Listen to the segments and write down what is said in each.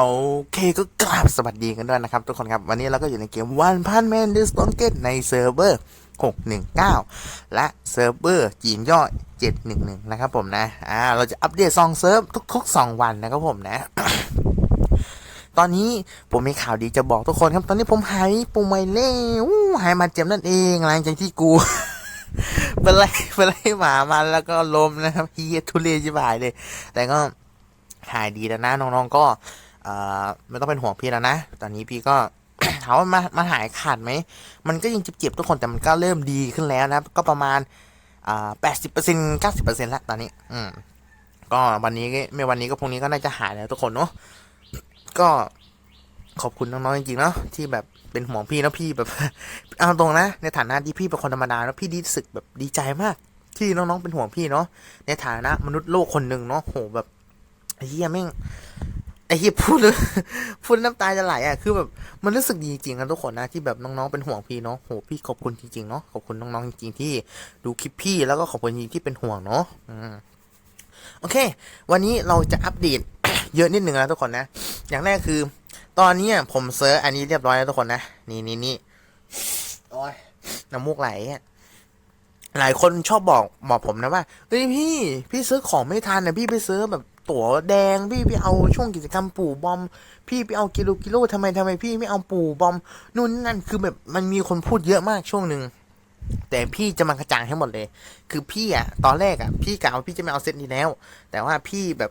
โอเคก็กราบสวัสดีกันด้วยนะครับ ทุกคนครับ วันนี้เราก็อยู่ในเกม One Punch Man The Stone Gate ในเซิร์ฟเวอร์ 619 และเซิร์ฟเวอร์จีนย่อย711 นะครับผมนะ อ่า เราจะอัปเดตซองเซิร์ฟทุกๆ 2 วันนะครับผมนะ ตอนนี้ผมมีข่าวดีจะบอกทุกคนครับ ตอนนี้ผมหายปุ่มไวเล่หายมาเจ็บนั่นเองหลังจากที่กูเป็นไรเป็นไรหมามันแล้วก็ล้มนะครับเฮียทุเรศชิบายเลย แต่ก็หายดีแล้วนะน้องๆก็ อ่อไม่ต้องเป็นห่วงพี่แล้วนะ ตอนนี้พี่ก็ถามว่ามามาหายขาดไหม มันก็ยังเจ็บๆทุกคนแต่มันก็เริ่มดีขึ้นแล้วนะครับ ก็ประมาณอ่าแปดสิบเปอร์เซ็นต์เก้าสิบเปอร์เซ็นต์แล้วตอนนี้ อืม ก็วันนี้ไม่วันนี้ก็พรุ่งนี้ก็น่าจะหายแล้วทุกคนเนาะ ก็ขอบคุณน้องๆจริงๆเนาะที่แบบเป็นห่วงพี่แล้วพี่แบบเอาตรงนะ ในฐานะที่พี่เป็นคนธรรมดาแล้วพี่ดีสึกแบบดีใจมาก ที่น้องๆเป็นห่วงพี่เนาะในฐานะมนุษย์โลกคนหนึ่งเนาะโหแบบเหี้ยแม่ง ไอ้เหี้ยพูดเลยพูดน้ำตาจะไหลอะคือแบบมันรู้สึกดีจริงๆกันทุกคนนะที่แบบน้องๆเป็นห่วงพี่เนาะโหพี่ขอบคุณจริงๆเนาะขอบคุณน้องๆจริงๆที่ดูคลิปพี่แล้วก็ขอบคุณจริงที่เป็นห่วงเนาะอืมโอเค วันนี้เราจะอัปเดตเยอะนิดหนึ่งนะทุกคนนะ อย่างแรกคือ ตอนนี้ผมเซิร์ชอันนี้เรียบร้อยแล้วทุกคนนะ นี่นี่นี่โอ้ยน้ำมูกไหลหลายคนชอบบอกบอกผมนะว่าเฮ้ยพี่ พี่ซื้อของไม่ทันนะพี่ไปซื้อแบบ ตั๋วแดง พี่ไปเอาช่วงกิจกรรมปู่บอม พี่ไปเอากิโลกิโลทำไมทำไมพี่ไม่เอาปู่บอมนู่นนั่นคือแบบมันมีคนพูดเยอะมากช่วงหนึ่งแต่พี่จะมากระจ่างให้หมดเลย คือพี่อะตอนแรกอะพี่กะว่าพี่จะไม่เอาเซตนี้แล้ว แต่ว่าพี่แบบ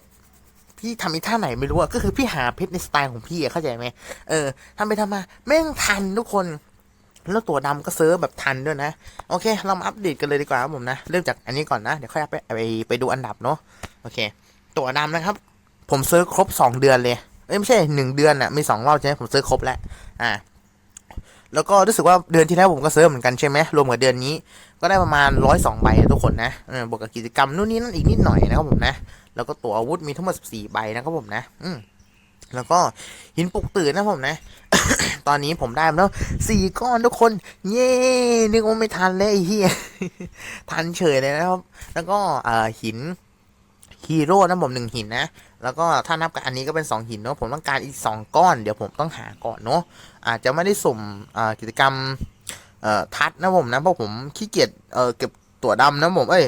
พี่ทำอีท่าไหนไม่รู้อะก็คือพี่หาเพชรในสไตล์ของพี่อะเข้าใจไหมเออทำไปทำมาแม่งทันทุกคนแล้วตัวดำก็เซิร์ฟแบบทันด้วยนะ โอเค เรามาอัปเดตกันเลยดีกว่าครับผมนะ เริ่มจากอันนี้ก่อนนะ เดี๋ยวค่อยไปไปไปดูอันดับเนาะโอเค ตัวดำนะครับ ผมเซิร์ฟครบสองเดือนเลยเอ้ยไม่ใช่หนึ่งเดือนอะมีสองรอบใช่ไหมผมเซิร์ฟครบแล้วอ่าแล้วก็รู้สึกว่าเดือนที่แล้วผมก็เซิร์ฟเหมือนกันใช่ไหมรวมกับเดือนนี้ ก็ได้ประมาณร้อยสองใบทุกคนนะบวกกับกิจกรรมนู่นนี่นั่นอีกนิดหน่อยนะครับผมนะ แล้วก็ตัวอาวุธมีทั้งหมด14ใบนะครับผมนะ อืมแล้วก็หินปลุกตื่นนะผมนะ ตอนนี้ผมได้มาแล้วสี่ก้อนทุกคน เย้นึกว่าไม่ทันเลยไอ้เหี้ยทันเฉยเลยนะครับ แล้วก็เอ่อหิน ฮีโร่นะผมหนึ่งหินนะ แล้วก็ถ้านับกับอันนี้ก็เป็นสองหินเนาะผมต้องการอีกสองก้อนเดี๋ยวผมต้องหาก่อนเนาะอาจจะไม่ได้สุ่มกิจกรรมทัดนะผมนะเพราะผมขี้เกียจเก็บตั๋วดำนะผมเอ้ย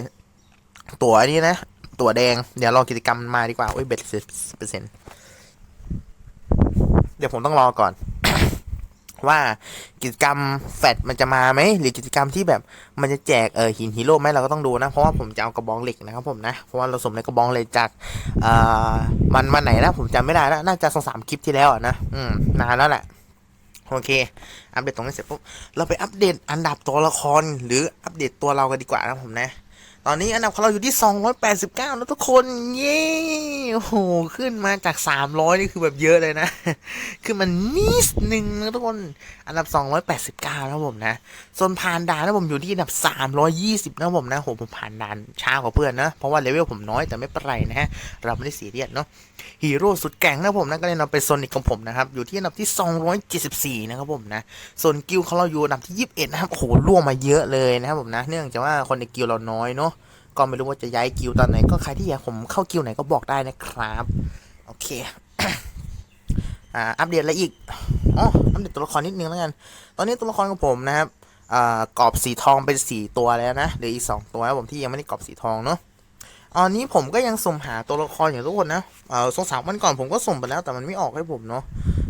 ตั๋วอันนี้นะ ตั๋วแดงเดี๋ยวรอกิจกรรมมาดีกว่าโอ้ยเบ็ดสิบเปอร์เซ็นต์เดี๋ยวผมต้องรอก่อน ว่ากิจกรรมแฟดมันจะมาไหมหรือกิจกรรมที่แบบมันจะแจกเออหินฮีโร่ไหมเราก็ต้องดูนะเพราะว่าผมจะเอากระบองเหล็กนะครับผมนะเพราะว่าเราสมในกระบองเหล็กจากเอ่ามันมันไหนนะผมจำไม่ได้แล้วน่าจะสองสามคลิปที่แล้วนะอืมนานแล้วแหละโอเค อัปเดตตรงนี้เสร็จปุ๊บเราไปอัปเดตอันดับตัวละครหรืออัปเดตตัวเรากันดีกว่านะผมนะ ตอนนี้อันดับของเราอยู่ที่ 289 แล้วทุกคน เย้โอ้โห ขึ้นมาจาก 300 นี่คือแบบเยอะเลยนะ คือมันนิดนึงนะทุกคน อันดับ 289 แล้วผมนะ ส่วนผ่านด่านนะผมอยู่ที่อันดับ 320 นะผมนะโหผมผ่านด่านช้ากว่าเพื่อนนะ เพราะว่าเลเวลผมน้อยแต่ไม่เป็นไรนะฮะ เราไม่ได้สีเรียสเนาะ ฮีโร่สุดแก่งนะผมนะก็เลยนำไปโซนิกของผมนะครับ อยู่ที่อันดับที่ 274 นะครับผมนะ ส่วนกิลด์ของเราอยู่อันดับที่ 21 นะครับ โอ้โหล่วงมาเยอะเลยนะครับผมนะ เนื่องจากว่าคนในกิลเราน้อยเนาะก็ไม่รู้ว่าจะย้ายกิลด์ตอนไหน ก็ใครที่อยากผมเข้ากิลด์ไหนก็บอกได้นะครับ โอเคอ่าอัปเดตอะไรอีกอ๋ออัปเดตตัวละครนิดนึงแล้วกัน ตอนนี้ตัวละครของผมนะครับอ่ากรอบสีทองเป็นสี่ตัวแล้วนะเหลืออีกสองตัวผมที่ยังไม่ได้กรอบสีทองเนาะอันนี้ผมก็ยังสุ่มหาตัวละครอย่างทุกคนนะเออสองสามวันก่อนผมก็สุ่มไปแล้วแต่มันไม่ออกให้ผมเนาะ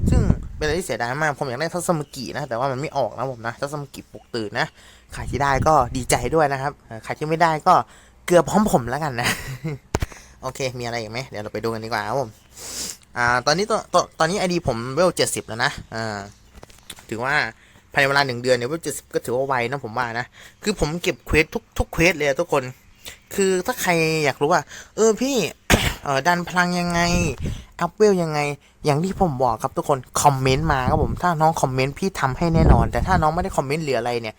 ซึ่ง เป็นอะไรที่เสียดายมากผมอยากได้ทัศมกินะ แต่ว่ามันไม่ออกนะผมนะทัศมกิปลุกตื่นนะใครที่ได้ก็ดีใจด้วยนะครับใครที่ไม่ได้ก็เกือบพร้อมผมแล้วกันนะ โอเค มีอะไรอีกไหมเดี๋ยวเราไปดูกันดีกว่าครับผมอ่าตอนนี้ตัวตัวตอนนี้ไอดีผมเวลเจ็ดสิบแล้วนะอ่าถือว่าภายในเวลาหนึ่งเดือนเนี่ยเวลเจ็ดสิบก็ถือว่าไวนะผมว่านะคือผมเก็บเควสทุกทุกเควสเลยทุกคน คือถ้าใครอยากรู้ว่า เออพี่ เออดันพลังยังไงอัพเวลยังไง อย่างที่ผมบอกครับทุกคนคอมเมนต์มาครับผมถ้าน้องคอมเมนต์พี่ทำให้แน่นอน แต่ถ้าน้องไม่ได้คอมเมนต์เหรืออะไรเนี่ย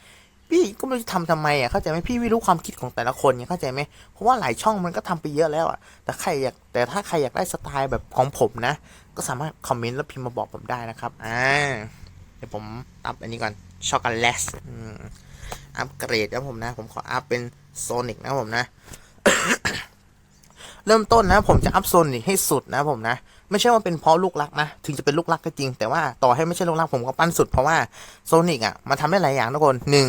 พี่ก็ไม่รู้จะทำทำไมอะเข้าใจไหมพี่ไม่รู้ความคิดของแต่ละคนเนี่ยเข้าใจไหมเพราะว่าหลายช่องมันก็ทำไปเยอะแล้วอะแต่ใครอยากแต่ถ้าใครอยากได้สไตล์แบบของผมนะ ก็สามารถคอมเมนต์แล้วพิมพ์มาบอกผมได้นะครับอ่าเดี๋ยวผมอัพอันนี้ก่อนช็อกโกแลตอัพเกรดนะผมนะ ผมขออัพเป็นโซนิกนะผมนะ เริ่มต้นนะ ผมจะอัพโซนิกให้สุดนะผมนะ ไม่ใช่ว่าเป็นเพราะลูกรักนะ ถึงจะเป็นลูกรักก็จริง แต่ว่าต่อให้ไม่ใช่ลูกรักผมก็ปั้นสุดเพราะว่าโซนิกอะมันทำได้หลายอย่างทุกคนหนึ่ง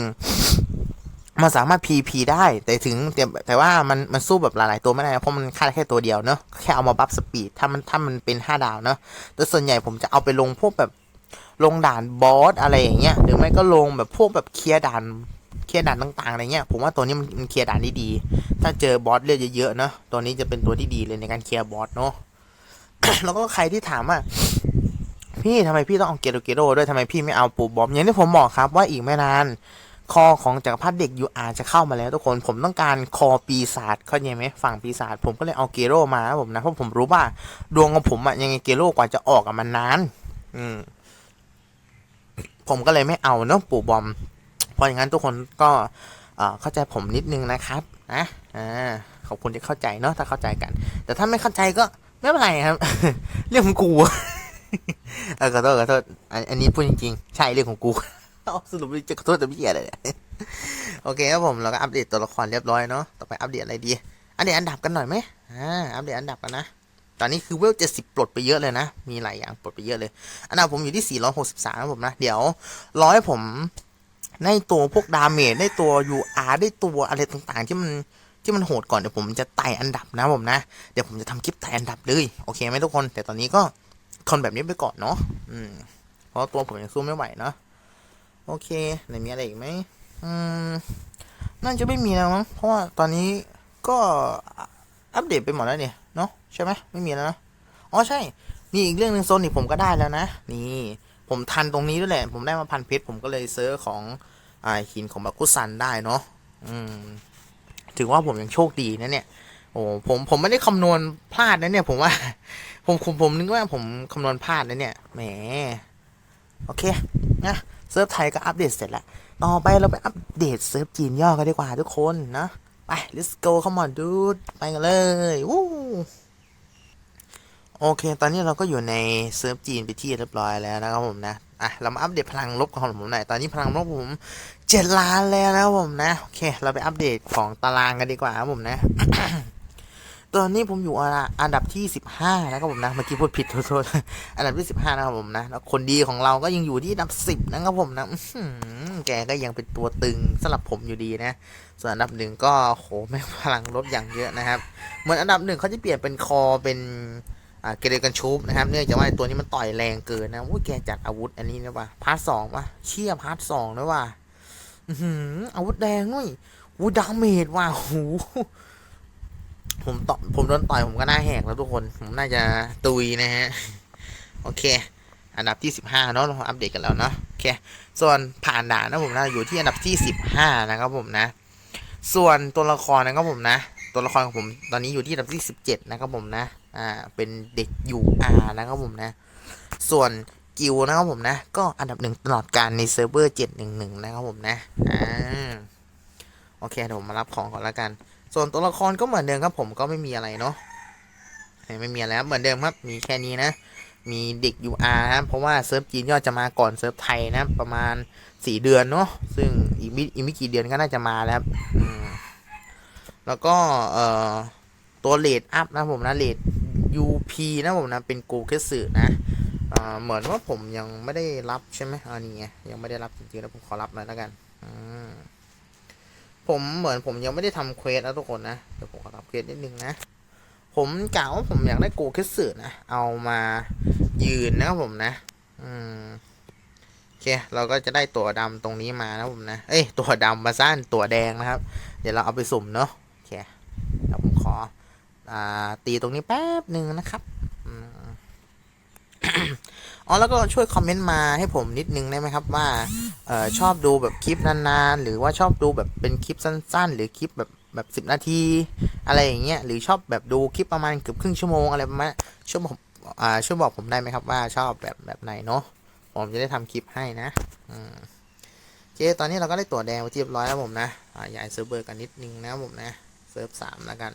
มันสามารถ PP ได้แต่ถึงแต่แต่ว่ามันมันสู้แบบหลาย ๆ ตัวไม่ได้เพราะมันฆ่าแค่ตัวเดียวเนอะแค่เอามาบัฟสปีดถ้ามันถ้ามันเป็น 5 ดาวเนอะแต่ส่วนใหญ่ผมจะเอาไปลงพวกแบบลงด่านบอสอะไรอย่างเงี้ยหรือไม่ก็ลงแบบพวกแบบเคลียร์ด่าน เคลียร์ด่านต่างๆอะไรเงี้ยผมว่าตัวนี้มันเคลียร์ด่านได้ดี ถ้าเจอบอสเลือดเยอะๆเนอะตัวนี้จะเป็นตัวที่ดีเลยในการเคลียร์บอสเนาะแล้วก็ใครที่ถามว่าพี่ทำไมพี่ต้องเอาเกโรเกโรด้วยทำไมพี่ไม่เอาปูบอมอย่างที่ผมบอกครับว่าอีกไม่นานคอของจักรพรรดิเด็กยูอาจะเข้ามาแล้วทุกคนผมต้องการคอปีศาจเข้าใจไหมฝั่งปีศาจผมก็เลยเอาเกโรมาผมนะเพราะผมรู้ว่าดวงของผมอะยังไงเกโรกว่าจะออกอะมันนาน อืมผมก็เลยไม่เอาเนาะปูบอม ราะอย่างนั้นทุกคนก็เข้าใจผมนิดนึงนะครับนะอ่าขอบคุณที่เข้าใจเนาะถ้าเข้าใจกัน แต่ถ้าไม่เข้าใจก็ไม่เป็นไรครับ เรื่องของกูเออขอโทษขอโทษอันนี้พูดจริงๆ ใช่เรื่องของกูเอาสรุปจะขอโทษแต่ไม่เกียเนี่ยโอเคครับผมเราก็อัปเดตตัวละครเรียบร้อยเนาะต่อไปอัปเดตอะไรดีอัปเดตอันดับกันหน่อยไหมอ่าอัปเดตอันดับกันนะตอนนี้คือเวลเจ็ดสิบปลดไปเยอะเลยนะ มีหลายอย่างปลดไปเยอะเลย อันดับผมอยู่ที่463ครับผมนะ เดี๋ยวร้อให้ผม ในตัวพวกดาเมจได้ตัว UR ได้ตัวอะไรต่างๆ ที่มันที่มันโหดก่อนเดี๋ยวผมจะไต่อันดับนะผมนะ เดี๋ยวผมจะทำคลิปไต่อันดับเลยโอเคไหมทุกคน แต่ตอนนี้ก็ทนแบบนี้ไปก่อนเนาะอืมเพราะตัวผมยังสู้ไม่ไหวเนาะโอเคไหนมีอะไรอีกไหมอืมน่าจะไม่มีแล้วมั้งเพราะว่าตอนนี้ก็อัปเดตไปหมดแล้วเนี่ยเนาะใช่ไหมไม่มีแล้วนะอ๋อใช่มีอีกเรื่องหนึ่งโซนิกผมก็ได้แล้วนะ นี่ ผมทันตรงนี้ด้วยแหละ ผมได้มาพันเพชรผมก็เลยเซื้อของอหินของบาคุซันได้เนาะถือว่าผมยังโชคดีนะเนี่ย โอ้ผมผมไม่ได้คำนวณพลาดนะเนี่ย ผมว่า ผมผมผมนึกว่าผมคำนวณพลาดนะเนี่ย แหม โอเค นะเซิร์ฟไทยก็อัปเดตเสร็จแล้ว ต่อไปเราไปอัปเดตเซิร์ฟจีนย่อกันดีกว่าทุกคนนะ ไป let's go come on dude ไปกันเลยวู้ โอเค ตอนนี้เราก็อยู่ในเซิร์ฟจีนไปที่เรียบร้อยแล้วนะครับผมนะ อะ เรามาอัปเดตพลังลบของผมหน่อย ตอนนี้พลังลบผมเจ็ดล้านแล้วนะครับผมนะ โอเค เราไปอัปเดตของตารางกันดีกว่าครับผมนะ ตอนนี้ผมอยู่อันดับที่สิบห้านะครับผมนะ เมื่อกี้พูดผิดโทษโทษอันดับที่สิบห้านะครับผมนะแล้วคนดีของเราก็ยังอยู่ที่อันดับสิบนะครับผมนะแกก็ยังเป็นตัวตึงสำหรับผมอยู่ดีนะ ส่วนอันดับหนึ่งก็โหแม่งพลังลบอย่างเยอะนะครับ เหมือนอันดับหนึ่งเขาจะเปลี่ยนเป็นคอเป็น เกเรกันชูบนะครับ เนื่องจากว่าตัวนี้มันต่อยแรงเกินนะโอ้ยแกจัดอาวุธอันนี้นะว่ะพาร์ทสองว่ะเชี่ยพาร์ทสองนะว่ะอืออาวุธแดงด้ยอู้ดาเมจว่ะโหผมต่อผมโดนต่อยผมก็หน้าแหกแล้วทุกคน ผมน่าจะตุยนะฮะ โอเค อันดับที่สิบห้าเนาะเราอัปเดตกันแล้วเนาะโอเค ส่วนผ่านด่านนะผมนะอยู่ที่อันดับที่สิบห้านะครับผมนะ ส่วนตัวละครนะครับผมนะ ตัวละครของผมตอนนี้อยู่ที่อันดับที่สิบเจ็ดนะครับผมนะ อ่า เป็นเด็กยูอานะครับผมนะ ส่วนกิวนะครับผมนะ ก็อันดับหนึ่งตลอดการในเซิร์ฟเวอร์เจ็ดหนึ่งหนึ่งนะครับผมนะ อ่า โอเคเดี๋ยวผมมารับของก่อนละกัน ส่วนตัวละครก็เหมือนเดิมครับผมก็ไม่มีอะไรเนาะ ไม่มีอะไรครับเหมือนเดิมครับ มีแค่นี้นะ มีเด็ก UR ครับเพราะว่าเซิร์ฟจีนยอดจะมาก่อนเซิร์ฟไทยนะ ประมาณสี่เดือนเนาะ ซึ่งอีกไม่อีกไม่กี่เดือนก็น่าจะมาแล้วอืม แล้วก็เอ่อตัวเลดอัพนะผมนะเลด UP นะผมนะเป็นโกเคสึนะเอ่อเหมือนว่าผมยังไม่ได้รับใช่ไหมอ่านี่ไงยังไม่ได้รับจริงๆแล้วผมขอรับหน่อยแล้วกันผมเหมือนผมยังไม่ได้ทำเควสนะทุกคนนะเดี๋ยวผมขอรับเควสนิดนึงนะผมกล่าวว่าผมอยากได้โกเคสึนะเอามายืนนะครับผมนะ อืมโอเค เราก็จะได้ตัวดำตรงนี้มานะผมนะ เอ้ยตัวดำมาสั้นตัวแดงนะครับ เดี๋ยวเราเอาไปสุ่มเนาะ เคเดี๋ยวผมขออตีตรงนี้แป๊บหนึ่งนะครับอ๋อแล้วก็ช่วยคอมเมนต์มาให้ผมนิดนึงได้ไหมครับว่าเออชอบดูแบบคลิปนานๆ หรือว่าชอบดูแบบเป็นคลิปสั้น ๆ หรือคลิปแบบแบบสิบนาที อะไรอย่างเงี้ยหรือชอบแบบดูคลิปประมาณเกือบครึ่งชั่วโมงอะไรประมาณช่วยบอกอ่าช่วยบอกผมได้ไหมครับว่าชอบแบบแบบไหนเนาะผมจะได้ทำคลิปให้นะอืมโอเคตอนนี้เราก็ได้ตัวแดงไปเรียบร้อยแล้วผมนะอ่าย้ายเซิร์ฟเวอร์กันนิดนึงนะผมนะ เซิร์ฟสามแล้วกัน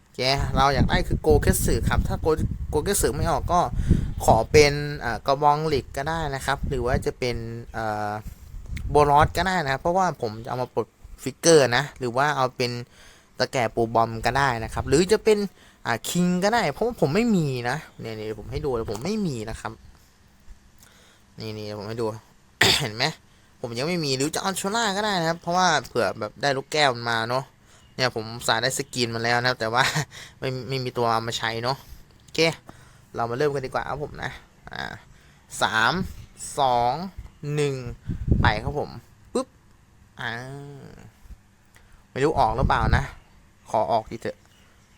โอเคเราอยากได้คือโกเคสึครับ ถ้าโกโกเคสึไม่ออกก็ขอเป็นกระบองหล็กก็ได้นะครับ หรือว่าจะเป็นโบลอสก็ได้นะครับ เพราะว่าผมจะเอามาปลดฟิกเกอร์นะ หรือว่าเอาเป็นตะแก่ปูบอมก็ได้นะครับ หรือจะเป็นอ่าคิงก็ได้ เพราะว่าผมไม่มีนะเนี่ยเนี่ผมให้ดูเลยผมไม่มีนะครับ นี่นี่ผมให้ดู เห็นไหมผมยังไม่มีหรือจะเอาโชล่าก็ได้นะครับ เพราะว่าเผื่อแบบได้ลูกแก้วมาเนาะ เนี่ยผมสายได้สกินมาแล้วนะครับ แต่ว่าไม่ไม่มีตัวเอามาใช้เนาะโอเค เรามาเริ่มกันดีกว่าครับผมนะอ่าสามสองหนึ่งไปครับผมปุ๊บอ่าไม่รู้ออกหรือเปล่านะ ขอออกดีเถอะ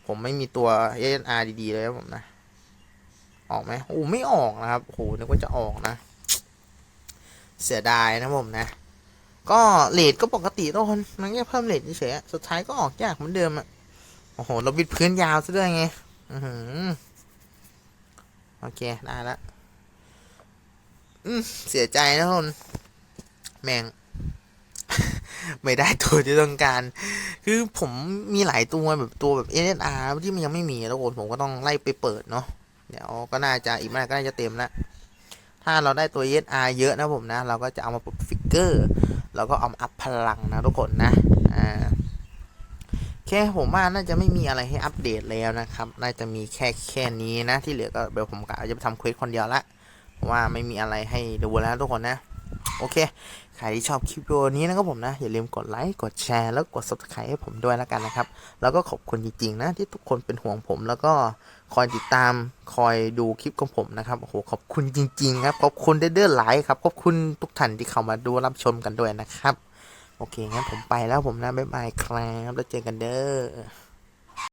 ผมไม่มีตัว SNR ดีๆเลยครับผมนะ ออกไหมโอ้ไม่ออกนะครับโอ้โหนึกว่าจะออกนะ เสียดายนะผมนะ ก็เลทก็ปกติทุกคนมันแค่เพิ่มเลทเฉยสุดท้ายก็ออกยากเหมือนเดิมอะโอ้โหเราบิดพื้นยาวซะด้วยไงอือหือโอเค ได้ละอืมเสียใจนะทุกคนแม่งไม่ได้ตัวที่ต้องการ คือผมมีหลายตัวแบบตัวแบบ NSR ที่มันยังไม่มีแล้วคนผมก็ต้องไล่ไปเปิดเนาะ เดี๋ยวก็น่าจะอีกไม่นานก็น่าจะเต็มแล้วถ้าเราได้ตัว ESR เยอะนะผมนะ เราก็จะเอามาปลดฟิกเกอร์ แล้วก็เอามาอัพพลังนะทุกคนนะอ่าแค่ผมว่าน่าจะไม่มีอะไรให้อัปเดตแล้วนะครับ น่าจะมีแค่แค่นี้นะ ที่เหลือก็เดี๋ยวผมกะจะไปทำเควสคนเดียวละเพราะว่าไม่มีอะไรให้ดูแล้วทุกคนนะ โอเค ใครที่ชอบคลิปวิดีโอนี้นะครับผมนะ อย่าลืมกดไลค์กดแชร์แล้วกด subscribe ให้ผมด้วยแล้วกันนะครับ แล้วก็ขอบคุณจริงๆนะ ที่ทุกคนเป็นห่วงผม แล้วก็คอยติดตามคอยดูคลิปของผมนะครับโอ้โหขอบคุณจริงๆครับขอบคุณเด้อๆไลค์ครับขอบคุณทุกท่านที่เข้ามาดูรับชมกันด้วยนะครับ โอเคงั้นผมไปแล้วผมนะบ๊ายบายครับแล้วเจอกันเด้อ